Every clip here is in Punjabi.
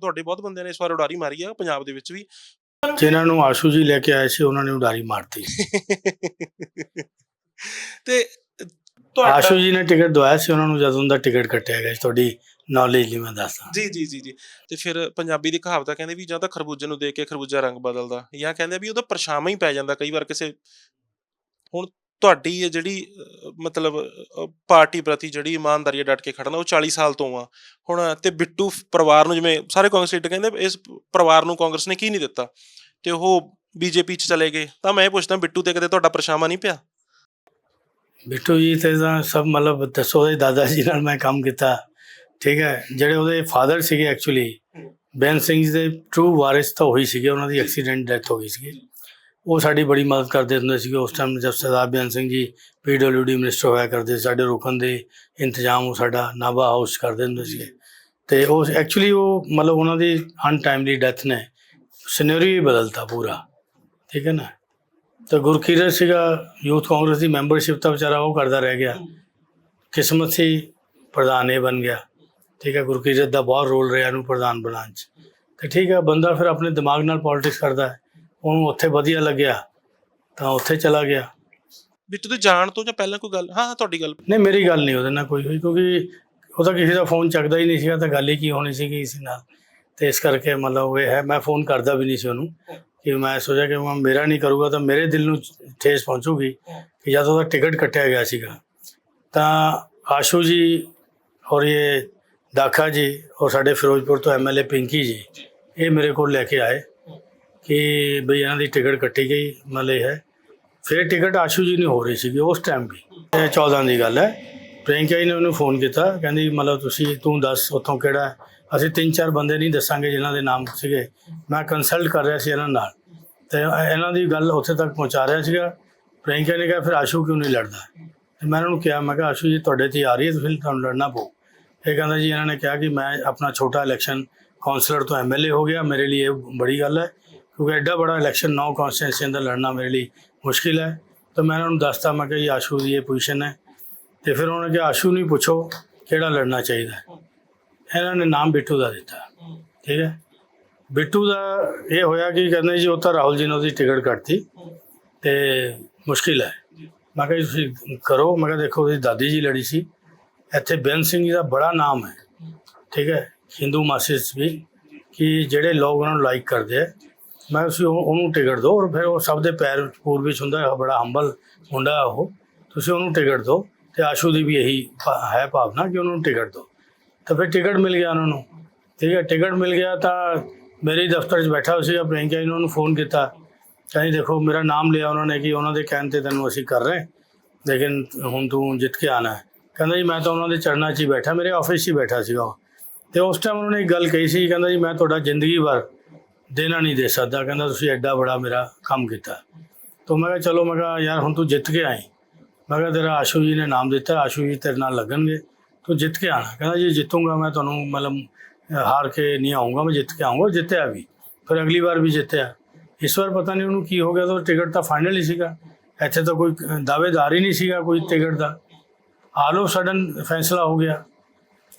ਤੁਹਾਡੇ ਬਹੁਤ ਬੰਦਿਆਂ ਨੇ ਇਸ ਵਾਰ ਉਡਾਰੀ ਮਾਰੀ ਆ ਪੰਜਾਬ ਦੇ ਵਿੱਚ ਵੀ। ਜਿਨ੍ਹਾਂ ਨੂੰ ਆਸ਼ੂ ਜੀ ਲੈ ਕੇ ਆਏ ਸੀ ਉਹਨਾਂ ਨੇ ਉਡਾਰੀ ਮਾਰਤੀ। ਤੇ ਤੁਹਾਡਾ ਆਸ਼ੂ ਜੀ ਨੇ ਟਿਕਟ ਦਵਾਇਆ ਸੀ ਉਹਨਾਂ ਨੂੰ ਜਦੋਂ ਦਾ ਟਿਕਟ ਕੱਟਿਆ ਗਿਆ ਸੀ ਤੁਹਾਡੀ ਨੌਲੇਜ ਲਈ ਮੈਂ ਦੱਸਦਾ। ਜੀ ਜੀ ਜੀ ਜੀ। ਤੇ ਫਿਰ ਪੰਜਾਬੀ ਦੀ ਕਹਾਵਤ ਆ ਕਹਿੰਦੇ ਵੀ ਜਾਂ ਤਾਂ ਖਰਬੂਜੇ ਨੂੰ ਦੇਖ ਕੇ ਖਰਬੂਜਾ ਰੰਗ ਬਦਲਦਾ ਜਾਂ ਕਹਿੰਦੇ ਵੀ ਉਹਦਾ ਪਰਛਾਵਾਂ ਹੀ ਪੈ ਜਾਂਦਾ ਕਈ ਵਾਰ ਕਿਸੇ ਹੁਣ ਤੁਹਾਡੀ ਇਹ ਜਿਹੜੀ ਮਤਲਬ ਪਾਰਟੀ ਪ੍ਰਤੀ ਜਿਹੜੀ ਇਮਾਨਦਾਰੀ ਡਟ ਕੇ ਖੜਨਾ ਉਹ 40 ਸਾਲ ਤੋਂ ਆ। ਹੁਣ ਤੇ ਬਿੱਟੂ ਪਰਿਵਾਰ ਨੂੰ ਜਿਵੇਂ ਸਾਰੇ ਕਾਂਗਰਸ ਲੀਡਰ ਕਹਿੰਦੇ ਇਸ ਪਰਿਵਾਰ ਨੂੰ ਕਾਂਗਰਸ ਨੇ ਕੀ ਨਹੀਂ ਦਿੱਤਾ? ਤੇ ਉਹ ਬੀਜੇਪੀ ਚ ਚਲੇ ਗਏ। ਤਾਂ ਮੈਂ ਪੁੱਛਦਾ ਬਿੱਟੂ ਤੇ ਕਦੇ ਤੁਹਾਡਾ ਪਰਛਾਵਾਂ ਨਹੀਂ ਪਿਆ? ਬਿੱਟੂ ਜੀ ਤੇ ਤਾਂ ਸਭ ਮਤਲਬ ਦੱਸੋ ਉਹਦੇ ਦਾਦਾ ਜੀ ਨਾਲ ਮੈਂ ਕੰਮ ਕੀਤਾ। ਠੀਕ ਹੈ ਜਿਹੜੇ ਉਹਦੇ ਫਾਦਰ ਸੀਗੇ ਐਕਚੁਅਲੀ ਬੈਨ ਸਿੰਘ ਜੀ ਦੇ ਟਰੂ ਵਾਰਿਸ ਤਾਂ ਹੋਈ ਸੀਗੇ ਉਹਨਾਂ ਦੀ ਐਕਸੀਡੈਂਟ ਡੈਥ ਹੋ ਗਈ ਸੀਗੀ। ਉਹ ਸਾਡੀ ਬੜੀ ਮਦਦ ਕਰਦੇ ਹੁੰਦੇ ਸੀਗੇ। ਉਸ ਟਾਈਮ ਜਦ ਸਰਦਾਰ ਬੇਅੰਤ ਸਿੰਘ ਜੀ ਪੀਡਬਲਿਊਡੀ ਮਿਨਿਸਟਰ ਹੋਇਆ ਕਰਦੇ, ਸਾਡੇ ਰੁਕਣ ਦੇ ਇੰਤਜ਼ਾਮ ਉਹ ਸਾਡਾ ਨਾਭਾ ਹਾਊਸ ਕਰਦੇ ਹੁੰਦੇ ਸੀਗੇ। ਤੇ ਉਹ ਐਕਚੁਅਲੀ ਉਹ ਮਤਲਬ ਉਹਨਾਂ ਦੀ ਅਨਟਾਈਮਲੀ ਡੈਥ ਨੇ। ਸਿਨੈਰੀਓ ਹੀ ਬਦਲਤਾ ਪੂਰਾ। ਠੀਕ ਹੈ ਨਾ? ਤਾਂ ਗੁਰਕੀਰਤ ਸੀਗਾ ਯੂਥ ਕਾਂਗਰਸ ਦੀ ਮੈਂਬਰਸ਼ਿਪ ਤਾਂ ਵਿਚਾਰਾ ਉਹ ਕਰਦਾ ਰਹਿ ਗਿਆ। ਕਿਸਮਤ ਸੀ, ਪ੍ਰਧਾਨ ਇਹ ਬਣ ਗਿਆ। ਠੀਕ ਹੈ, ਗੁਰਕੀਰਤ ਦਾ ਬਹੁਤ ਰੋਲ ਰਿਹਾ ਨੂੰ ਪ੍ਰਧਾਨ ਬਣਾਉਣ 'ਚ। ਤੇ ਠੀਕ ਹੈ, ਬੰਦਾ ਫਿਰ ਆਪਣੇ ਦਿਮਾਗ ਨਾਲ ਪੋਲਿਟਿਕਸ ਕਰਦਾ ਹੈ। ਉਹਨੂੰ ਉੱਥੇ ਵਧੀਆ ਲੱਗਿਆ ਤਾਂ ਉੱਥੇ ਚਲਾ ਗਿਆ। ਬਿੱਟੂ ਦੇ ਜਾਣ ਤੋਂ ਜਾਂ ਪਹਿਲਾਂ ਕੋਈ ਗੱਲ ਹਾਂ ਹਾਂ ਤੁਹਾਡੀ ਗੱਲ। ਨਹੀਂ ਮੇਰੀ ਗੱਲ ਨਹੀਂ ਉਹਦੇ ਨਾਲ ਕੋਈ ਹੋਈ ਕਿਉਂਕਿ ਉਹ ਤਾਂ ਕਿਸੇ ਦਾ ਫੋਨ ਚੱਕਦਾ ਹੀ ਨਹੀਂ ਸੀਗਾ ਤਾਂ ਗੱਲ ਹੀ ਕੀ ਹੋਣੀ ਸੀਗੀ ਇਸ ਨਾਲ। ਤੇ ਇਸ ਕਰਕੇ ਮਤਲਬ ਇਹ ਹੈ ਮੈਂ ਫੋਨ ਕਰਦਾ ਵੀ ਨਹੀਂ ਸੀ ਉਹਨੂੰ ਕਿ ਮੈਂ ਸੋਚਿਆ ਕਿ ਮੈਂ ਮੇਰਾ ਨਹੀਂ ਕਰੂਗਾ ਤਾਂ ਮੇਰੇ ਦਿਲ ਨੂੰ ਠੇਸ ਪਹੁੰਚੂਗੀ ਕਿ ਜਦ ਉਹਦਾ ਟਿਕਟ ਕੱਟਿਆ ਗਿਆ ਸੀਗਾ। ਤਾਂ ਆਸ਼ੂ ਜੀ ਔਰ ਇਹ ਦਾਖਾ ਜੀ ਔਰ ਸਾਡੇ ਫਿਰੋਜ਼ਪੁਰ ਤੋਂ ਐਮਐਲਏ ਪਿੰਕੀ ਜੀ ਇਹ ਮੇਰੇ ਕੋਲ ਲੈ ਕੇ ਆਏ। ਕਿ ਬਈ ਇਹਨਾਂ ਦੀ ਟਿਕਟ ਕੱਟੀ ਗਈ ਮਤਲਬ ਇਹ ਹੈ। ਫਿਰ ਟਿਕਟ ਆਸ਼ੂ ਜੀ ਨੇ ਹੋ ਰਹੀ ਸੀਗੀ ਉਸ ਟਾਈਮ ਵੀ। ਇਹ 14 ਦੀ ਗੱਲ ਹੈ। ਪ੍ਰਿਯੰਕਾ ਜੀ ਨੇ ਉਹਨੂੰ ਫੋਨ ਕੀਤਾ, ਕਹਿੰਦੀ ਮਤਲਬ ਤੁਸੀਂ ਤੂੰ ਦੱਸ ਉੱਥੋਂ ਕਿਹੜਾ ਅਸੀਂ ਤਿੰਨ ਚਾਰ ਬੰਦੇ ਨਹੀਂ ਦੱਸਾਂਗੇ ਜਿਨ੍ਹਾਂ ਦੇ ਨਾਮ ਸੀਗੇ। ਮੈਂ ਕੰਸਲਟ ਕਰ ਰਿਹਾ ਸੀ ਇਹਨਾਂ ਨਾਲ। ਤੇ ਇਹਨਾਂ ਦੀ ਗੱਲ ਉੱਥੇ ਤੱਕ ਪਹੁੰਚਾ ਰਿਹਾ ਸੀਗਾ। ਪ੍ਰਿਯੰਕਾ ਨੇ ਕਿਹਾ, ਫਿਰ ਆਸ਼ੂ ਕਿਉਂ ਨਹੀਂ ਲੜਦਾ? ਤੇ ਮੈਂ ਇਹਨਾਂ ਨੂੰ ਕਿਹਾ, ਮੈਂ ਕਿਹਾ, ਆਸ਼ੂ ਜੀ, ਤੁਹਾਡੇ ਤੇ ਆ ਰਹੀ ਹੈ ਤਾਂ ਫਿਰ ਤੁਹਾਨੂੰ ਲੜਨਾ ਪਊ। ਇਹ ਕਹਿੰਦਾ ਜੀ, ਇਹਨਾਂ ਨੇ ਕਿਹਾ ਕਿ ਮੈਂ ਆਪਣਾ ਛੋਟਾ ਇਲੈਕਸ਼ਨ ਕਾਉਂਸਲਰ ਤੋਂ ਐਮਐਲਏ ਹੋ ਗਿਆ। ਮੇਰੇ ਲਈ ਇਹ ਬੜੀ ਗੱਲ ਹੈ। ਕਿਉਂਕਿ ਐਡਾ ਬੜਾ ਇਲੈਕਸ਼ਨ ਨੌ ਕੌਂਸਟੀਟਿਊਂਸੀ ਅੰਦਰ ਲੜਨਾ ਮੇਰੇ ਲਈ ਮੁਸ਼ਕਿਲ ਹੈ। ਤਾਂ ਮੈਂ ਇਹਨਾਂ ਨੂੰ ਦੱਸਤਾ ਮੈਂ ਕਿਹਾ ਜੀ, ਆਸ਼ੂ ਦੀ ਇਹ ਪੋਜੀਸ਼ਨ ਹੈ। ਤੇ ਫਿਰ ਉਹਨਾਂ ਨੇ ਕਿਹਾ, ਆਸ਼ੂ ਨੂੰ ਪੁੱਛੋ ਕਿਹੜਾ ਲੜਨਾ ਚਾਹੀਦਾ ਇਹਨਾਂ ਨੇ ਨਾਮ ਬਿੱਟੂ ਦਾ ਦਿੱਤਾ। ਠੀਕ ਹੈ? ਬਿੱਟੂ ਦਾ ਇਹ ਹੋਇਆ ਕਿ ਕਹਿੰਦੇ ਜੀ, ਉਹ ਤਾਂ ਰਾਹੁਲ ਜੀ ਨੇ ਉਹਦੀ ਟਿਕਟ ਕੱਟਤੀ ਤੇ ਮੁਸ਼ਕਿਲ ਹੈ। ਮੈਂ ਕਿਹਾ ਜੀ, ਤੁਸੀਂ ਕਰੋ। ਮੈਂ ਕਿਹਾ, ਦੇਖੋ, ਉਹਦੀ ਦਾਦੀ ਜੀ ਲੜੀ ਸੀ। ਇੱਥੇ ਬੇਅੰਤ ਸਿੰਘ ਜੀ ਦਾ ਬੜਾ ਨਾਮ ਹੈ। ਠੀਕ ਹੈ? ਹਿੰਦੂ ਮਾਸਿਸ ਵੀ ਕਿ ਜਿਹੜੇ ਲੋਕ ਉਹਨਾਂ ਨੂੰ ਲਾਈਕ ਕਰਦੇ ਆ ਮੈਂ ਤੁਸੀਂ ਉਹ- ਉਹਨੂੰ ਟਿਕਟ ਦਿਓ ਔਰ ਫਿਰ ਉਹ ਸਭ ਦੇ ਪੈਰ ਪੂਰ ਵਿੱਚ ਹੁੰਦਾ ਹੈ, ਬੜਾ ਹੰਬਲ ਮੁੰਡਾ ਹੈ ਉਹ। ਤੁਸੀਂ ਉਹਨੂੰ ਟਿਕਟ ਦਿਓ ਤੇ ਆਸ਼ੂ ਦੀ ਵੀ ਇਹੀ ਭਾ- ਹੈ ਭਾਵਨਾ ਕਿ ਉਹਨੂੰ ਟਿਕਟ ਦਿਓ। ਤਾਂ ਫਿਰ ਟਿਕਟ ਮਿਲ ਗਿਆ ਉਹਨਾਂ ਨੂੰ। ਠੀਕ ਹੈ, ਟਿਕਟ ਮਿਲ ਗਿਆ ਤਾਂ ਮੇਰੇ ਹੀ ਦਫ਼ਤਰ 'ਚ ਬੈਠਾ ਸੀਗਾ ਪ੍ਰਿਯੰਕਾ ਜੀ ਨੇ ਉਹਨੂੰ ਫੋਨ ਕੀਤਾ। ਕਹਿੰਦੀ ਦੇਖੋ, ਮੇਰਾ ਨਾਮ ਲਿਆ ਉਹਨਾਂ ਨੇ ਕਿ ਉਹਨਾਂ ਦੇ ਕਹਿਣ ਤੇ ਤੈਨੂੰ ਅਸੀਂ ਕਰ ਰਹੇ ਲੇਕਿਨ ਹੁਣ ਤੂੰ ਜਿੱਤ ਕੇ ਆਣਾ ਹੈ। ਕਹਿੰਦਾ ਜੀ ਮੈਂ ਤਾਂ ਉਹਨਾਂ ਦੇ ਚਰਨਾਂ 'ਚ ਹੀ ਬੈਠਾ, ਮੇਰੇ ਆਫਿਸ 'ਚ ਹੀ ਬੈਠਾ ਸੀਗਾ ਉਹ। ਤੇ ਉਸ ਟਾਈਮ ਉਹਨਾਂ ਨੇ ਇੱਕ ਗੱਲ ਕਹੀ ਸੀ, ਕਹਿੰਦਾ ਜੀ ਮੈਂ ਤੁਹਾਡਾ ਜ਼ਿੰਦਗੀ ਭਰ ਦੇਣਾ ਨਹੀਂ ਦੇ ਸਕਦਾ। ਕਹਿੰਦਾ, ਤੁਸੀਂ ਐਡਾ ਬੜਾ ਮੇਰਾ ਕੰਮ ਕੀਤਾ। ਤਾਂ ਮੈਂ ਕਿਹਾ, ਚਲੋ, ਮੈਂ ਕਿਹਾ, ਯਾਰ, ਹੁਣ ਤੂੰ ਜਿੱਤ ਕੇ ਆਈ। ਮੈਂ ਕਿਹਾ, ਤੇਰਾ ਆਸ਼ੂ ਜੀ ਨੇ ਨਾਮ ਦਿੱਤਾ, ਆਸ਼ੂ ਜੀ ਤੇਰੇ ਨਾਲ ਲੱਗਣਗੇ। ਤੂੰ ਜਿੱਤ ਕੇ ਆਣਾ ਕਹਿੰਦਾ, ਜੀ ਜਿੱਤੂੰਗਾ, ਮੈਂ ਤੁਹਾਨੂੰ ਮਤਲਬ, ਹਾਰ ਕੇ ਨਹੀਂ ਆਉਂਗਾ ਮੈਂ ਜਿੱਤ ਕੇ ਆਉਂਗਾ ਜਿੱਤਿਆ ਵੀ। ਫਿਰ ਅਗਲੀ ਵਾਰ ਵੀ ਜਿੱਤਿਆ। ਇਸ ਵਾਰ ਪਤਾ ਨਹੀਂ ਉਹਨੂੰ ਕੀ ਹੋ ਗਿਆ, ਤਾਂ ਟਿਕਟ ਤਾਂ ਫਾਈਨਲ ਹੀ ਸੀਗਾ। ਇੱਥੇ ਤਾਂ ਕੋਈ ਦਾਅਵੇਦਾਰ ਹੀ ਨਹੀਂ ਸੀਗਾ ਕੋਈ ਟਿਕਟ ਦਾ। ਆਲ ਆਫ ਸਡਨ ਫੈਸਲਾ ਹੋ ਗਿਆ।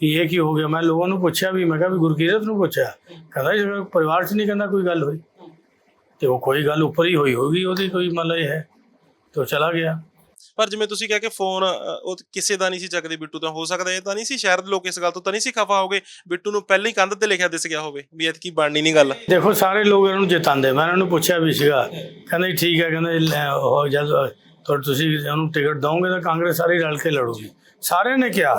ਇਹ ਕੀ ਹੋ ਗਿਆ? ਮੈਂ ਲੋਕਾਂ ਨੂੰ ਪੁੱਛਿਆ ਵੀ ਮੈਂ ਕਿਹਾ ਵੀ ਗੁਰਕੀਰਤ ਨੂੰ ਪੁੱਛਿਆ। ਕਹਿੰਦਾ ਜੀ ਪਰਿਵਾਰ 'ਚ ਨਹੀਂ ਕਹਿੰਦਾ ਕੋਈ ਗੱਲ ਹੋਈ। ਤੇ ਉਹ ਕੋਈ ਗੱਲ ਉੱਪਰ ਹੀ ਹੋਈ ਹੋਗੀ ਉਹਦੀ ਕੋਈ ਮਤਲਬ ਇਹ ਹੈ। ਤੇ ਉਹ ਚਲਾ ਗਿਆ। ਪਰ ਜਿਵੇਂ ਤੁਸੀਂ ਕਿਹਾ ਕਿ ਫੋਨ ਉਹ ਕਿਸੇ ਦਾ ਨਹੀਂ ਸੀ ਚੱਕਦੇ ਬਿੱਟੂ ਤਾਂ ਹੋ ਸਕਦਾ ਇਹ ਤਾਂ ਨਹੀਂ ਸੀ ਸ਼ਹਿਰ ਦੇ ਲੋਕ ਇਸ ਗੱਲ ਤੋਂ ਤਾਂ ਨਹੀਂ ਸੀ ਖਫਾ ਹੋਗੇ। ਬਿੱਟੂ ਨੂੰ ਪਹਿਲਾਂ ਹੀ ਕੰਧ ਤੇ ਲਿਖਿਆ ਦਿਸ ਗਿਆ ਹੋਵੇ ਵੀ ਐਤਕੀ ਬਣਨੀ ਨਹੀਂ ਗੱਲ। ਦੇਖੋ ਸਾਰੇ ਲੋਕ ਇਹਨਾਂ ਨੂੰ ਜਿਤਾਉਂਦੇ। ਮੈਂ ਇਹਨਾਂ ਨੂੰ ਪੁੱਛਿਆ ਵੀ ਸੀਗਾ। ਕਹਿੰਦੇ ਠੀਕ ਹੈ ਕਹਿੰਦੇ ਉਹ ਜਦ ਤੁਸੀਂ ਉਹਨੂੰ ਟਿਕਟ ਦਓਗੇ ਤਾਂ ਕਾਂਗਰਸ ਸਾਰੀ ਰਲ ਕੇ ਲੜੂਗੀ। ਸਾਰਿਆਂ ਨੇ ਕਿਹਾ।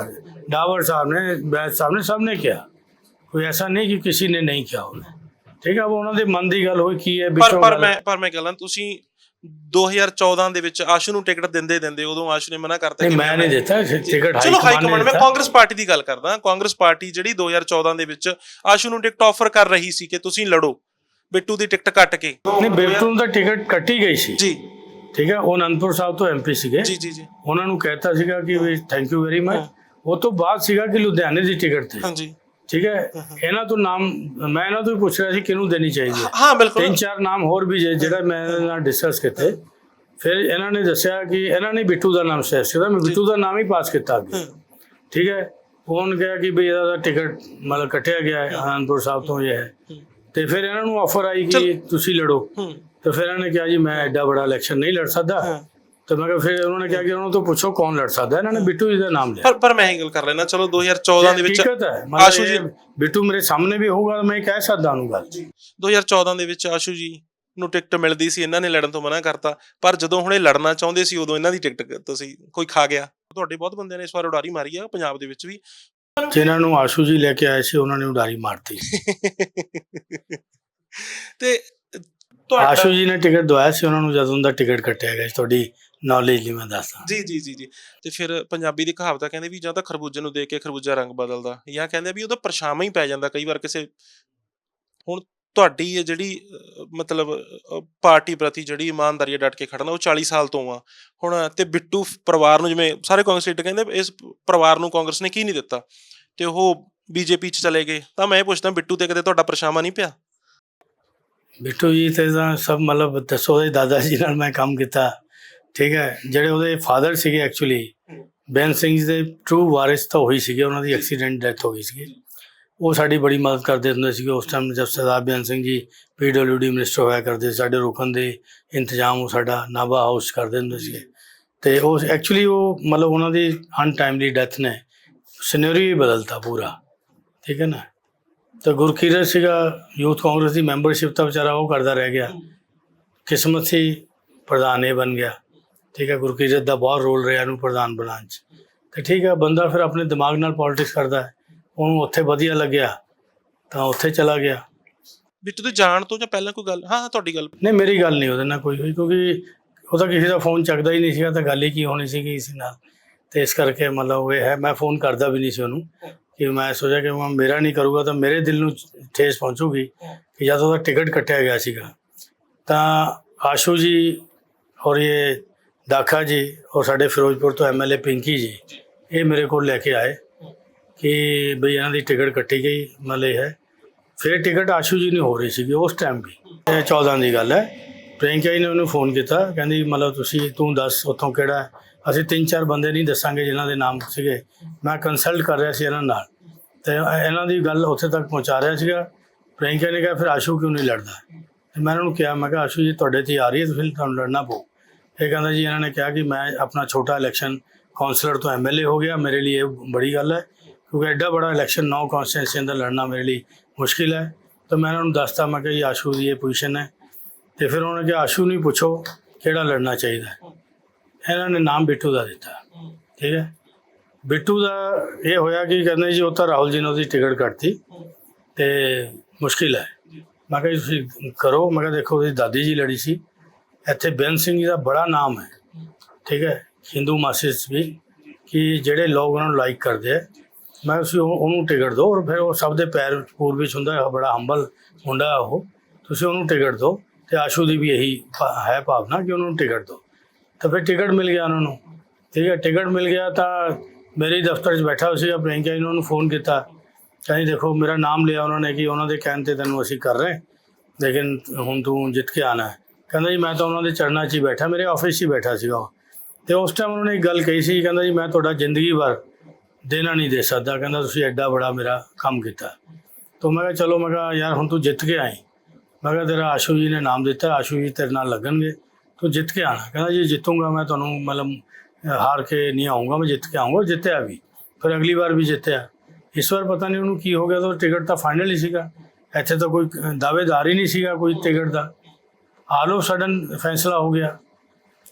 ਡਾਵਰ ਸਾਹਿਬ ਨੇ ਬੈਸ ਸਾਹਿਬ ਨੇ ਸਭ ਨੇ ਕਿਹਾ ਕੋਈ ਐਸਾ ਨਹੀਂ ਕਿ ਕਿਸੇ ਨੇ ਨਹੀਂ ਕਿਹਾ ਉਹਨੇ ਠੀਕ ਹੈ ਉਹ ਉਹਨਾਂ ਦੇ ਮਨ ਦੀ ਗੱਲ ਹੋਈ ਕੀ ਹੈ ਪਰ ਪਰ ਮੈਂ ਪਰ ਮੈਂ ਕਹਾਂ ਤੁਸੀਂ 2014 ਦੇ ਵਿੱਚ ਆਸ਼ੂ ਨੂੰ ਟਿਕਟ ਦਿੰਦੇ ਦਿੰਦੇ ਉਦੋਂ ਆਸ਼ੂ ਨੇ ਮਨਾ ਕਰਤਾ ਨਹੀਂ ਮੈਂ ਨਹੀਂ ਦਿੱਤਾ ਟਿਕਟ ਹਾਈ ਚਲੋ ਹਾਈ ਕਮਾਂਡ ਮੈਂ ਕਾਂਗਰਸ ਪਾਰਟੀ ਦੀ ਗੱਲ ਕਰਦਾ ਕਾਂਗਰਸ ਪਾਰਟੀ ਜਿਹੜੀ 2014 ਦੇ ਵਿੱਚ ਆਸ਼ੂ ਨੂੰ ਟਿਕਟ ਆਫਰ ਕਰ ਰਹੀ ਸੀ ਕਿ ਤੁਸੀਂ ਲੜੋ ਬਿੱਟੂ ਦੀ ਟਿਕਟ ਕੱਟ ਕੇ ਨਹੀਂ ਬਿਲਕੁਲ ਨੂੰ ਤਾਂ ਟਿਕਟ ਕੱਟੀ ਗਈ ਸੀ ਜੀ ਠੀਕ ਹੈ ਉਹ ਅਨੰਦਪੁਰ ਸਾਹਿਬ ਤੋਂ ਐਮਪੀ ਸੀਗੇ। ਜੀ ਜੀ ਜੀ ਉਹਨਾਂ ਨੂੰ ਕਹਿਤਾ ਸੀਗਾ ਕਿ ਵੀ ਥੈਂਕ ਯੂ ਵੈਰੀ ਮਚ ਉਹ ਤੋਂ ਬਾਅਦ ਸੀਗਾ ਕਿ ਲੁਧਿਆਣੇ ਦੀ ਟਿਕਟ ਤੇ। ਹਾਂਜੀ। ਠੀਕ ਹੈ? ਇਹਨਾਂ ਤੋਂ ਨਾਮ ਮੈਂ ਇਹਨਾਂ ਤੋਂ ਹੀ ਪੁੱਛ ਰਿਹਾ ਸੀ ਕਿਹਨੂੰ ਦੇਣੀ ਚਾਹੀਦੀ ਹੈ। ਹਾਂ ਬਿਲਕੁਲ। ਤਿੰਨ ਚਾਰ ਨਾਮ ਹੋਰ ਵੀ ਜਿਹੜਾ ਮੈਂ ਇਹਨਾਂ ਨਾਲ ਡਿਸਕਸ ਕੀਤੇ। ਫਿਰ ਇਹਨਾਂ ਨੇ ਦੱਸਿਆ ਕਿ ਇਹਨਾਂ ਨੇ ਬਿੱਟੂ ਦਾ ਨਾਮ ਸਜੈਸਟ ਕੀਤਾ। ਮੈਂ ਬਿੱਟੂ ਦਾ ਨਾਮ ਹੀ ਪਾਸ ਕੀਤਾ ਅੱਗੇ। ਠੀਕ ਹੈ? ਉਹਨ ਕਿਹਾ ਕਿ ਵੀ ਇਹਦਾ ਟਿਕਟ ਮਤਲਬ ਕੱਟਿਆ ਗਿਆ ਹੈ ਆਨੰਦਪੁਰ ਸਾਹਿਬ ਤੋਂ ਇਹ ਹੈ। ਤੇ ਫਿਰ ਇਹਨਾਂ ਨੂੰ ਆਫਰ ਆਈ ਕਿ ਤੁਸੀਂ ਲੜੋ। ਤੇ ਫਿਰ ਇਹਨਾਂ ਨੇ ਕਿਹਾ ਜੀ ਮੈਂ ਐਡਾ ਬੜਾ ਇਲੈਕਸ਼ਨ ਨਹੀਂ ਲੜ ਸਕਦਾ। ਹਾਂ। ਤੇ ਮੈਂ ਕਿਹਾ ਫਿਰ ਉਹਨਾਂ ਨੇ ਕਿਹਾ ਕਿ ਉਹਨਾਂ ਤੋਂ ਪੁੱਛੋ ਕੌਣ ਲੜ ਸਕਦਾ ਇਹਨਾਂ ਨੇ ਬਿੱਟੂ ਜੀ ਦਾ ਨਾਮ ਲਿਆ। ਪਰ ਪਰ ਮੈਂ ਇਹ ਗੱਲ ਕਰ ਲੈਣਾ ਚਲੋ 2014 ਦੇ ਵਿੱਚ ਹਕੀਕਤ ਇਹ ਬਿੱਟੂ ਮੇਰੇ ਸਾਹਮਣੇ ਵੀ ਹੋਊਗਾ ਤਾਂ ਮੈਂ ਕਹਿ ਸਕਦਾ ਉਹਨੂੰ ਗੱਲ। 2014 ਦੇ ਵਿੱਚ ਆਸ਼ੂ ਜੀ ਨੂੰ ਟਿਕਟ ਮਿਲਦੀ ਸੀ। ਇਹਨਾਂ ਨੇ ਲੜਨ ਤੋਂ ਮਨਾ ਕਰਤਾ। ਪਰ ਜਦੋਂ ਹੁਣ ਇਹ ਲੜਨਾ ਚਾਹੁੰਦੇ ਸੀ ਉਦੋਂ ਇਹਨਾਂ ਦੀ ਟਿਕਟ ਤੁਸੀਂ ਕੋਈ ਖਾ ਗਿਆ। ਤੁਹਾਡੇ ਬਹੁਤ ਬੰਦਿਆਂ ਨੇ ਇਸ ਵਾਰ ਉਡਾਰੀ ਮਾਰੀ ਆ ਪੰਜਾਬ ਦੇ ਵਿੱਚ ਵੀ। ਜਿਨ੍ਹਾਂ ਨੂੰ ਆਸ਼ੂ ਜੀ ਲੈ ਕੇ ਆਏ ਸੀ ਉਹਨਾਂ ਨੇ ਉਡਾਰੀ ਮਾਰਤੀ। ਤੇ ਤੁਹਾਡਾ ਆਸ਼ੂ ਜੀ ਨੇ ਟਿਕਟ ਦਵਾਇਆ ਸੀ ਉਹਨਾਂ ਨੂੰ ਜਦੋਂ ਦਾ ਟਿਕਟ ਕੱਟਿਆ ਗਿਆ ਸੀ। ਤੁਹਾਡੀ ਨੌਲੇਜ ਲਈ ਮੈਂ ਦੱਸਦਾ। ਜੀ ਜੀ ਜੀ ਜੀ। ਤੇ ਫਿਰ ਪੰਜਾਬੀ ਦੀ ਕਹਾਵਤ ਆ ਕਹਿੰਦੇ ਵੀ ਜਾਂ ਤਾਂ ਖਰਬੂਜੇ ਨੂੰ ਦੇਖ ਕੇ ਖਰਬੂਜਾ ਰੰਗ ਬਦਲਦਾ ਜਾਂ ਕਹਿੰਦੇ ਵੀ ਉਹਦਾ ਪਰਛਾਵਾਂ ਹੀ ਪੈ ਜਾਂਦਾ ਕਈ ਵਾਰ ਕਿਸੇ ਹੁਣ ਤੁਹਾਡੀ ਇਹ ਜਿਹੜੀ ਮਤਲਬ ਪਾਰਟੀ ਪ੍ਰਤੀ ਜਿਹੜੀ ਇਮਾਨਦਾਰੀ ਡਟ ਕੇ ਖੜਨਾ ਉਹ 40 ਸਾਲ ਤੋਂ ਆ। ਹੁਣ ਤੇ ਬਿੱਟੂ ਪਰਿਵਾਰ ਨੂੰ ਜਿਵੇਂ ਸਾਰੇ ਕਾਂਗਰਸ ਲੀਡਰ ਕਹਿੰਦੇ ਇਸ ਪਰਿਵਾਰ ਨੂੰ ਕਾਂਗਰਸ ਨੇ ਕੀ ਨਹੀਂ ਦਿੱਤਾ? ਤੇ ਉਹ ਬੀਜੇਪੀ ਚ ਚਲੇ ਗਏ। ਤਾਂ ਮੈਂ ਪੁੱਛਦਾ ਬਿੱਟੂ ਤੇ ਕਦੇ ਤੁਹਾਡਾ ਪਰਛਾਵਾਂ ਨਹੀਂ ਪਿਆ? ਬਿੱਟੂ ਜੀ ਤੇ ਸਭ ਮਤਲਬ ਦੱਸੋ ਉਹਦੇ ਦਾਦਾ ਜੀ ਨਾਲ ਮੈਂ ਕੰਮ ਕੀਤਾ। ਠੀਕ ਹੈ, ਜਿਹੜੇ ਉਹਦੇ ਫਾਦਰ ਸੀਗੇ ਐਕਚੁਅਲੀ ਬੈਨ ਸਿੰਘ ਜੀ ਦੇ ਟਰੂ ਵਾਰਿਸ ਤਾਂ ਹੋਈ ਸੀਗੇ, ਉਹਨਾਂ ਦੀ ਐਕਸੀਡੈਂਟ ਡੈਥ ਹੋ ਗਈ ਸੀਗੀ। ਉਹ ਸਾਡੀ ਬੜੀ ਮਦਦ ਕਰਦੇ ਹੁੰਦੇ ਸੀਗੇ ਉਸ ਟਾਈਮ ਜਦ ਸਰਦਾਰ ਬੇਅੰਤ ਸਿੰਘ ਜੀ ਪੀਡਬਲਿਊਡੀ ਮਿਨਿਸਟਰ ਹੋਇਆ ਕਰਦੇ, ਸਾਡੇ ਰੁਕਣ ਦੇ ਇੰਤਜ਼ਾਮ ਉਹ ਸਾਡਾ ਨਾਭਾ ਹਾਊਸ ਕਰਦੇ ਹੁੰਦੇ ਸੀਗੇ। ਤੇ ਉਹ ਐਕਚੁਅਲੀ ਉਹ ਮਤਲਬ ਉਹਨਾਂ ਦੀ ਅਨਟਾਈਮਲੀ ਡੈਥ ਨੇ ਸਿਨਰੀ ਹੀ ਬਦਲਤਾ ਪੂਰਾ, ਠੀਕ ਹੈ ਨਾ? ਤਾਂ ਗੁਰਕੀਰਤ ਸੀਗਾ ਯੂਥ ਕਾਂਗਰਸ ਦੀ ਮੈਂਬਰਸ਼ਿਪ ਤਾਂ ਵਿਚਾਰਾ ਉਹ ਕਰਦਾ ਰਹਿ ਗਿਆ। ਕਿਸਮਤ ਸੀ, ਪ੍ਰਧਾਨ ਇਹ ਬਣ ਗਿਆ। ਠੀਕ ਹੈ ਗੁਰਕੀਰਤ ਦਾ ਬਹੁਤ ਰੋਲ ਰਿਹਾ ਇਹਨੂੰ ਪ੍ਰਧਾਨ ਬਣਾਉਣ 'ਚ। ਤੇ ਠੀਕ ਹੈ ਬੰਦਾ ਫਿਰ ਆਪਣੇ ਦਿਮਾਗ ਨਾਲ ਪੋਲਿਟਿਕਸ ਕਰਦਾ ਹੈ। ਉਹਨੂੰ ਉੱਥੇ ਵਧੀਆ ਲੱਗਿਆ ਤਾਂ ਉੱਥੇ ਚਲਾ ਗਿਆ। ਬਿੱਟੂ ਦੇ ਜਾਣ ਤੋਂ ਜਾਂ ਪਹਿਲਾਂ ਕੋਈ ਗੱਲ ਹਾਂ ਹਾਂ ਤੁਹਾਡੀ ਗੱਲ। ਨਹੀਂ ਮੇਰੀ ਗੱਲ ਨਹੀਂ ਉਹਦੇ ਨਾਲ ਕੋਈ ਹੋਈ ਕਿਉਂਕਿ ਉਹ ਤਾਂ ਕਿਸੇ ਦਾ ਫੋਨ ਚੱਕਦਾ ਹੀ ਨਹੀਂ ਸੀਗਾ ਤਾਂ ਗੱਲ ਹੀ ਕੀ ਹੋਣੀ ਸੀਗੀ ਇਸ ਨਾਲ। ਤੇ ਇਸ ਕਰਕੇ ਮਤਲਬ ਉਹ ਇਹ ਹੈ ਮੈਂ ਫੋਨ ਕਰਦਾ ਵੀ ਨਹੀਂ ਸੀ ਉਹਨੂੰ ਕਿ ਮੈਂ ਸੋਚਿਆ ਕਿ ਮੈਂ ਮੇਰਾ ਨਹੀਂ ਕਰੂਗਾ ਤਾਂ ਮੇਰੇ ਦਿਲ ਨੂੰ ਠੇਸ ਪਹੁੰਚੂਗੀ ਕਿ ਜਦ ਉਹਦਾ ਟਿਕਟ ਕੱਟਿਆ ਗਿਆ ਸੀਗਾ। ਤਾਂ ਆਸ਼ੂ ਜੀ ਔਰ ਇਹ ਦਾਖਾ ਜੀ ਔਰ ਸਾਡੇ ਫਿਰੋਜ਼ਪੁਰ ਤੋਂ ਐਮਐਲਏ ਪਿੰਕੀ ਜੀ ਇਹ ਮੇਰੇ ਕੋਲ ਲੈ ਕੇ ਆਏ ਕਿ ਬਈ ਇਹਨਾਂ ਦੀ ਟਿਕਟ ਕੱਟੀ ਗਈ ਇਹ ਹੈ। ਫਿਰ ਟਿਕਟ ਆਸ਼ੂ ਜੀ ਨਹੀਂ ਹੋ ਰਹੀ ਸੀਗੀ ਉਸ ਟਾਈਮ ਵੀ। ਇਹ 14 ਦੀ ਗੱਲ ਹੈ। ਪ੍ਰਿਯੰਕਾ ਜੀ ਨੇ ਉਹਨੂੰ ਫੋਨ ਕੀਤਾ ਕਹਿੰਦੀ ਮਤਲਬ ਤੁਸੀਂ ਤੂੰ ਦੱਸ ਉੱਥੋਂ ਕਿਹੜਾ? ਅਸੀਂ ਤਿੰਨ ਚਾਰ ਬੰਦੇ ਨਹੀਂ ਦੱਸਾਂਗੇ ਜਿਨ੍ਹਾਂ ਦੇ ਨਾਮ ਸੀਗੇ। ਮੈਂ ਕੰਸਲਟ ਕਰ ਰਿਹਾ ਸੀ ਇਹਨਾਂ ਨਾਲ। ਤੇ ਇਹਨਾਂ ਦੀ ਗੱਲ ਉੱਥੇ ਤੱਕ ਪਹੁੰਚਾ ਰਿਹਾ ਸੀਗਾ। ਪ੍ਰਿਯੰਕਾ ਨੇ ਕਿਹਾ ਫਿਰ ਆਸ਼ੂ ਕਿਉਂ ਨਹੀਂ ਲੜਦਾ? ਮੈਂ ਇਹਨਾਂ ਨੂੰ ਕਿਹਾ ਮੈਂ ਕਿਹਾ ਆਸ਼ੂ ਜੀ ਤੁਹਾਡੇ ਤੇ ਆ ਰਹੀ ਹੈ ਤੁਸੀਂ ਤੁਹਾਨੂੰ ਲੜਨਾ ਪਊ। ਇਹ ਕਹਿੰਦਾ ਜੀ, ਇਹਨਾਂ ਨੇ ਕਿਹਾ ਕਿ ਮੈਂ ਆਪਣਾ ਛੋਟਾ ਇਲੈਕਸ਼ਨ ਕਾਉਂਸਲਰ ਤੋਂ ਐਮਐਲਏ ਹੋ ਗਿਆ। ਮੇਰੇ ਲਈ ਇਹ ਬੜੀ ਗੱਲ ਹੈ, ਕਿਉਂਕਿ ਐਡਾ ਬੜਾ ਇਲੈਕਸ਼ਨ ਨੌ ਕੌਂਸਟੀਟਿਊਂਸੀ ਅੰਦਰ ਲੜਨਾ ਮੇਰੇ ਲਈ ਮੁਸ਼ਕਿਲ ਹੈ। ਤਾਂ ਮੈਂ ਇਹਨਾਂ ਨੂੰ ਦੱਸਤਾ, ਮੈਂ ਕਿਹਾ ਜੀ, ਆਸ਼ੂ ਦੀ ਇਹ ਪੋਜੀਸ਼ਨ ਹੈ। ਤੇ ਫਿਰ ਉਹਨਾਂ ਨੇ ਕਿਹਾ, ਆਸ਼ੂ ਨੂੰ ਪੁੱਛੋ ਕਿਹੜਾ ਲੜਨਾ ਚਾਹੀਦਾ। ਇਹਨਾਂ ਨੇ ਨਾਮ ਬਿੱਟੂ ਦਾ ਦਿੱਤਾ। ਠੀਕ ਹੈ? ਬਿੱਟੂ ਦਾ ਇਹ ਹੋਇਆ ਕਿ ਕਹਿੰਦੇ ਜੀ, ਉਹ ਤਾਂ ਰਾਹੁਲ ਜੀ ਨੇ ਉਹਦੀ ਟਿਕਟ ਕੱਟਤੀ ਤੇ ਮੁਸ਼ਕਿਲ ਹੈ। ਮੈਂ ਕਿਹਾ ਜੀ, ਤੁਸੀਂ ਕਰੋ। ਮੈਂ ਕਿਹਾ ਦੇਖੋ, ਉਹਦੀ ਦਾਦੀ ਜੀ ਲੜੀ ਸੀ। ਇੱਥੇ ਬੇਅੰਤ ਸਿੰਘ ਜੀ ਦਾ ਬੜਾ ਨਾਮ ਹੈ। ਠੀਕ ਹੈ? ਹਿੰਦੂ ਮਾਸਿਸ ਵੀ ਕਿ ਜਿਹੜੇ ਲੋਕ ਉਹਨਾਂ ਨੂੰ ਲਾਈਕ ਕਰਦੇ ਆ। ਮੈਂ ਤੁਸੀਂ ਉਹ- ਉਹਨੂੰ ਟਿਕਟ ਦਿਓ ਔਰ ਫਿਰ ਉਹ ਸਭ ਦੇ ਪੈਰ ਪੂਰ ਵਿੱਚ ਹੁੰਦਾ ਹੈ। ਬੜਾ ਹੰਬਲ ਹੁੰਦਾ ਉਹ। ਤੁਸੀਂ ਉਹਨੂੰ ਟਿਕਟ ਦਿਓ ਤੇ ਆਸ਼ੂ ਦੀ ਵੀ ਇਹੀ ਭਾ- ਹੈ ਭਾਵਨਾ ਕਿ ਉਹਨੂੰ ਟਿਕਟ ਦਿਓ। ਤਾਂ ਫਿਰ ਟਿਕਟ ਮਿਲ ਗਿਆ ਉਹਨਾਂ ਨੂੰ। ਠੀਕ ਹੈ? ਟਿਕਟ ਮਿਲ ਗਿਆ ਤਾਂ ਮੇਰੇ ਦਫ਼ਤਰ 'ਚ ਬੈਠਾ ਸੀ ਪ੍ਰਿਯੰਕਾ ਜੀ ਨੇ ਉਹਨੂੰ ਫੋਨ ਕੀਤਾ। ਕਹਿੰਦੀ ਦੇਖੋ, ਮੇਰਾ ਨਾਮ ਲਿਆ ਉਹਨਾਂ ਨੇ ਕਿ ਉਹਨਾਂ ਦੇ ਕਹਿਣ ਤੇ ਤੈਨੂੰ ਅਸੀਂ ਕਰ ਰਹੇ ਲੇਕਿਨ ਹੁਣ ਤੂੰ ਜਿੱਤ ਕੇ ਆਣਾ ਹੈ। ਕਹਿੰਦਾ ਜੀ, ਮੈਂ ਤਾਂ ਉਹਨਾਂ ਦੇ ਚਰਨਾਂ 'ਚ ਹੀ ਬੈਠਾ, ਮੇਰੇ ਆਫਿਸ 'ਚ ਹੀ ਬੈਠਾ ਸੀਗਾ। ਉਹ। ਤੇ ਉਸ ਟਾਈਮ ਉਹਨਾਂ ਨੇ ਇੱਕ ਗੱਲ ਕਹੀ ਸੀ, ਕਹਿੰਦਾ ਜੀ, ਮੈਂ ਤੁਹਾਡਾ ਜ਼ਿੰਦਗੀ ਭਰ ਦੇਣਾ ਨਹੀਂ ਦੇ ਸਕਦਾ। ਕਹਿੰਦਾ, ਤੁਸੀਂ ਐਡਾ ਬੜਾ ਮੇਰਾ ਕੰਮ ਕੀਤਾ। ਤਾਂ ਮੈਂ ਕਿਹਾ, ਚਲੋ, ਮੈਂ ਕਿਹਾ, ਯਾਰ, ਹੁਣ ਤੂੰ ਜਿੱਤ ਕੇ ਆਈ। ਮੈਂ ਕਿਹਾ, ਤੇਰਾ ਆਸ਼ੂ ਜੀ ਨੇ ਨਾਮ ਦਿੱਤਾ, ਆਸ਼ੂ ਜੀ ਤੇਰੇ ਨਾਲ ਲੱਗਣਗੇ। ਤੂੰ ਜਿੱਤ ਕੇ ਆਣਾ ਕਹਿੰਦਾ ਜੀ, ਜਿੱਤੂੰਗਾ ਮੈਂ ਤੁਹਾਨੂੰ, ਮਤਲਬ, ਹਾਰ ਕੇ ਨਹੀਂ ਆਉਂਗਾ ਮੈਂ ਜਿੱਤ ਕੇ ਆਉਂਗਾ ਜਿੱਤਿਆ ਵੀ। ਫਿਰ ਅਗਲੀ ਵਾਰ ਵੀ ਜਿੱਤਿਆ। ਇਸ ਵਾਰ ਪਤਾ ਨਹੀਂ ਉਹਨੂੰ ਕੀ ਹੋ ਗਿਆ, ਤਾਂ ਟਿਕਟ ਤਾਂ ਫਾਈਨਲ ਹੀ ਸੀਗਾ। ਇੱਥੇ ਤਾਂ ਕੋਈ ਦਾਅਵੇਦਾਰ ਹੀ ਨਹੀਂ ਸੀਗਾ ਕੋਈ ਟਿਕਟ ਦਾ। ਆਲ ਆਫ ਸਡਨ ਫੈਸਲਾ ਹੋ ਗਿਆ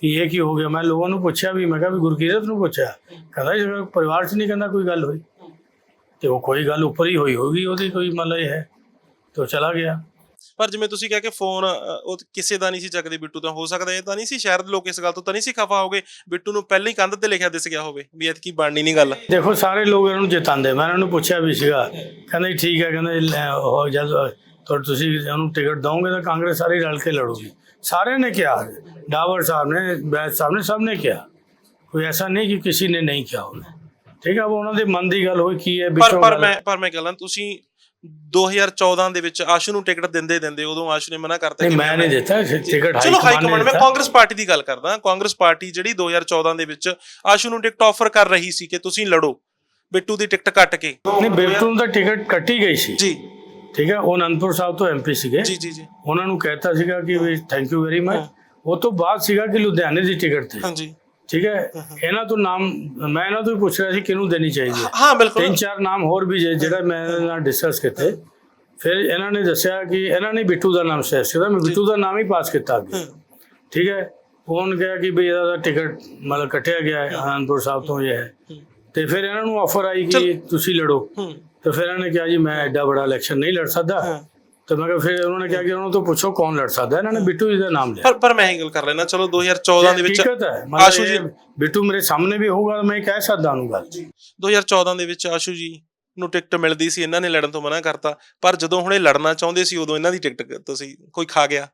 ਕਿ ਇਹ ਕੀ ਹੋ ਗਿਆ? ਮੈਂ ਲੋਕਾਂ ਨੂੰ ਪੁੱਛਿਆ ਵੀ ਮੈਂ ਕਿਹਾ ਵੀ ਗੁਰਕੀਰਤ ਨੂੰ ਪੁੱਛਿਆ। ਕਹਿੰਦਾ ਜੀ ਪਰਿਵਾਰ 'ਚ ਨਹੀਂ ਕਹਿੰਦਾ ਕੋਈ ਗੱਲ ਹੋਈ। ਤੇ ਉਹ ਕੋਈ ਗੱਲ ਉੱਪਰ ਹੀ ਹੋਈ ਹੋਗੀ ਉਹਦੀ ਕੋਈ ਮਤਲਬ ਇਹ ਹੈ। ਤੇ ਚਲਾ ਗਿਆ। ਪਰ ਜਿਵੇਂ ਤੁਸੀਂ ਕਿਹਾ ਕਿ ਫੋਨ ਉਹ ਕਿਸੇ ਦਾ ਨਹੀਂ ਸੀ ਚੱਕਦੇ ਬਿੱਟੂ ਤਾਂ ਹੋ ਸਕਦਾ ਇਹ ਤਾਂ ਨਹੀਂ ਸੀ। ਸ਼ਹਿਰ ਦੇ ਲੋਕ ਇਸ ਗੱਲ ਤੋਂ ਤਾਂ ਨਹੀਂ ਸੀ ਖਫਾ ਹੋਗੇ। ਬਿੱਟੂ ਨੂੰ ਪਹਿਲਾਂ ਹੀ ਕੰਧ ਤੇ ਲਿਖਿਆ ਦਿਸ ਗਿਆ ਹੋਵੇ ਵੀ ਐਤਕੀ ਬਣਨੀ ਨਹੀਂ ਗੱਲ। ਦੇਖੋ ਸਾਰੇ ਲੋਕ ਇਹਨੂੰ ਜਿਤਾਉਂਦੇ। ਮੈਂ ਇਹਨਾਂ ਨੂੰ ਪੁੱਛਿਆ ਵੀ ਸੀਗਾ। ਕਹਿੰਦਾ ਠੀਕ ਹੈ ਕਹਿੰਦਾ ਉਹ ਜਦ ਤੁਹਾ- ਤੁਸੀਂ ਉਹਨੂੰ ਟਿਕਟ ਦਓਗੇ ਤਾਂ ਕਾਂਗਰਸ ਸਾਰੀ ਰਲ ਕੇ ਲੜੂਗੀ। ਸਾਰਿਆਂ ਨੇ ਕਿਹਾ ਡਾਵਰ ਸਾਹਿਬ ਨੇ ਬੈਦ ਸਾਹਿਬ ਨੇ ਸਭ ਨੇ ਕਿਹਾ। ਕੋਈ ਐਸਾ ਨਹੀਂ ਕਿ ਕਿਸੇ ਨੇ ਨਹੀਂ ਕਿਹਾ ਉਹਨੇ ਠੀਕ ਹੈ ਉਹ ਉਹਨਾਂ ਦੇ ਮਨ ਦੀ ਗੱਲ ਹੋਈ ਕੀ ਹੈ ਪਰ ਪਰ ਗੱਲ- ਮੈਂ ਪਰ ਮੈਂ ਕਹਾਂ ਤੁਸੀਂ 2014 ਦੇ ਵਿੱਚ ਆਸ਼ੂ ਨੂੰ ਟਿਕਟ ਦਿੰਦੇ ਦਿੰਦੇ ਉਦੋਂ ਆਸ਼ੂ ਨੇ ਮਨਾ ਕਰਤਾ ਨਹੀਂ ਮੈਂ ਨਹੀਂ ਦਿੱਤਾ ਟਿਕਟ ਚਲੋ ਹਾਈ ਕਮਾਂਡ ਮੈਂ ਕਾਂਗਰਸ ਪਾਰਟੀ ਦੀ ਗੱਲ ਕਰਦਾ। ਕਾਂਗਰਸ ਪਾਰਟੀ ਜਿਹੜੀ 2014 ਦੇ ਵਿੱਚ ਆਸ਼ੂ ਨੂੰ ਟਿਕਟ ਆਫਰ ਕਰ ਰਹੀ ਸੀ ਕਿ ਤੁਸੀਂ ਲੜੋ ਬਿੱਟੂ ਦੀ ਟਿਕਟ ਕੱਟ ਕੇ। ਨਹੀਂ ਬਿਲਕੁਲ ਤਾਂ ਟਿਕਟ ਕੱਟੀ ਗਈ ਸੀ। ਜੀ। ਠੀਕ ਹੈ ਉਹ ਅਨੰਦਪੁਰ ਸਾਹਿਬ ਤੋਂ ਐਮਪੀ ਸੀਗੇ। ਜੀ ਜੀ ਜੀ। ਉਹਨਾਂ ਨੂੰ ਕਹਿਤਾ ਸੀਗਾ ਕਿ ਵੀ ਥੈਂਕ ਯੂ ਵੈਰੀ ਮਚ। ਉਹ ਤੋਂ ਬਾਅਦ ਸੀਗਾ ਕਿ ਲੁਧਿਆਣੇ ਦੀ ਟਿਕਟ ਤੇ। ਹਾਂਜੀ। ਠੀਕ ਹੈ ਇਹਨਾਂ ਤੋਂ ਨਾਮ ਮੈਂ ਇਹਨਾਂ ਤੋਂ ਪੁੱਛ ਰਿਹਾ ਸੀ ਕਿਹਨੂੰ ਦੇਣੀ ਚਾਹੀਦੀ ਹੈ। ਹਾਂ ਬਿਲਕੁਲ। ਤਿੰਨ ਚਾਰ ਨਾਮ ਹੋਰ ਵੀ ਜਿਹੜਾ ਮੈਂ ਇਹਨਾਂ ਨਾਲ ਡਿਸਕਸ ਕੀਤੇ। ਫਿਰ ਇਹਨਾਂ ਨੇ ਦੱਸਿਆ ਕਿ ਇਹਨਾਂ ਨੇ ਬਿੱਟੂ ਦਾ ਨਾਮ ਸ਼ੇਅਰ ਕੀਤਾ। ਮੈਂ ਬਿੱਟੂ ਦਾ ਨਾਮ ਹੀ ਪਾਸ ਕੀਤਾ ਅੱਗੇ। ਠੀਕ ਹੈ ਉਹਨ ਕਿਹਾ ਕਿ ਵੀ ਇਹਦਾ ਟਿਕਟ ਮਤਲਬ ਕੱਟਿਆ ਗਿਆ ਹੈ ਆਨੰਦਪੁਰ ਸਾਹਿਬ ਤੋਂ ਇਹ ਹੈ। ਤੇ ਫਿਰ ਇਹਨਾਂ ਨੂੰ ਆਫਰ ਆਈ ਕਿ ਤੁਸੀਂ ਲੜੋ। ਹੂੰ ਤੇ ਫਿਰ ਇਹਨਾਂ ਨੇ ਕਿਹਾ ਜੀ ਮੈਂ ਐਡਾ ਬੜਾ ਇਲੈਕਸ਼ਨ ਨਹੀਂ ਲੜ ਸਕਦਾ। ਹਾਂ। ਤੇ ਮੈਂ ਕਿਹਾ ਫਿਰ ਉਹਨਾਂ ਨੇ ਕਿਹਾ ਕਿ ਉਹਨਾਂ ਤੋਂ ਪੁੱਛੋ ਕੌਣ ਲੜ ਸਕਦਾ। ਇਹਨਾਂ ਨੇ ਬਿੱਟੂ ਜੀ ਦਾ ਨਾਮ ਲਿਆ। ਪਰ ਪਰ ਮੈਂ ਇਹ ਗੱਲ ਕਰ ਲੈਣਾ ਚਲੋ 2014 ਦੇ ਵਿੱਚ ਆਸ਼ੂ ਜੀ ਬਿੱਟੂ ਮੇਰੇ ਸਾਹਮਣੇ ਵੀ ਹੋਊਗਾ ਮੈਂ ਕਹਿ ਸਕਦਾ ਉਹਨੂੰ ਗੱਲ। 2014 ਦੇ ਵਿੱਚ ਆਸ਼ੂ ਜੀ ਨੂੰ ਟਿਕਟ ਮਿਲਦੀ ਸੀ ਇਹਨਾਂ ਨੇ ਲੜਨ ਤੋਂ ਮਨਾ ਕਰਤਾ। ਪਰ ਜਦੋਂ ਹੁਣ ਲੜਨਾ ਚਾਹੁੰਦੇ ਸੀ ਉਦੋਂ ਇਹਨਾਂ ਦੀ ਟਿਕਟ ਤੁਸੀਂ ਕੋਈ ਖਾ ਗਿਆ।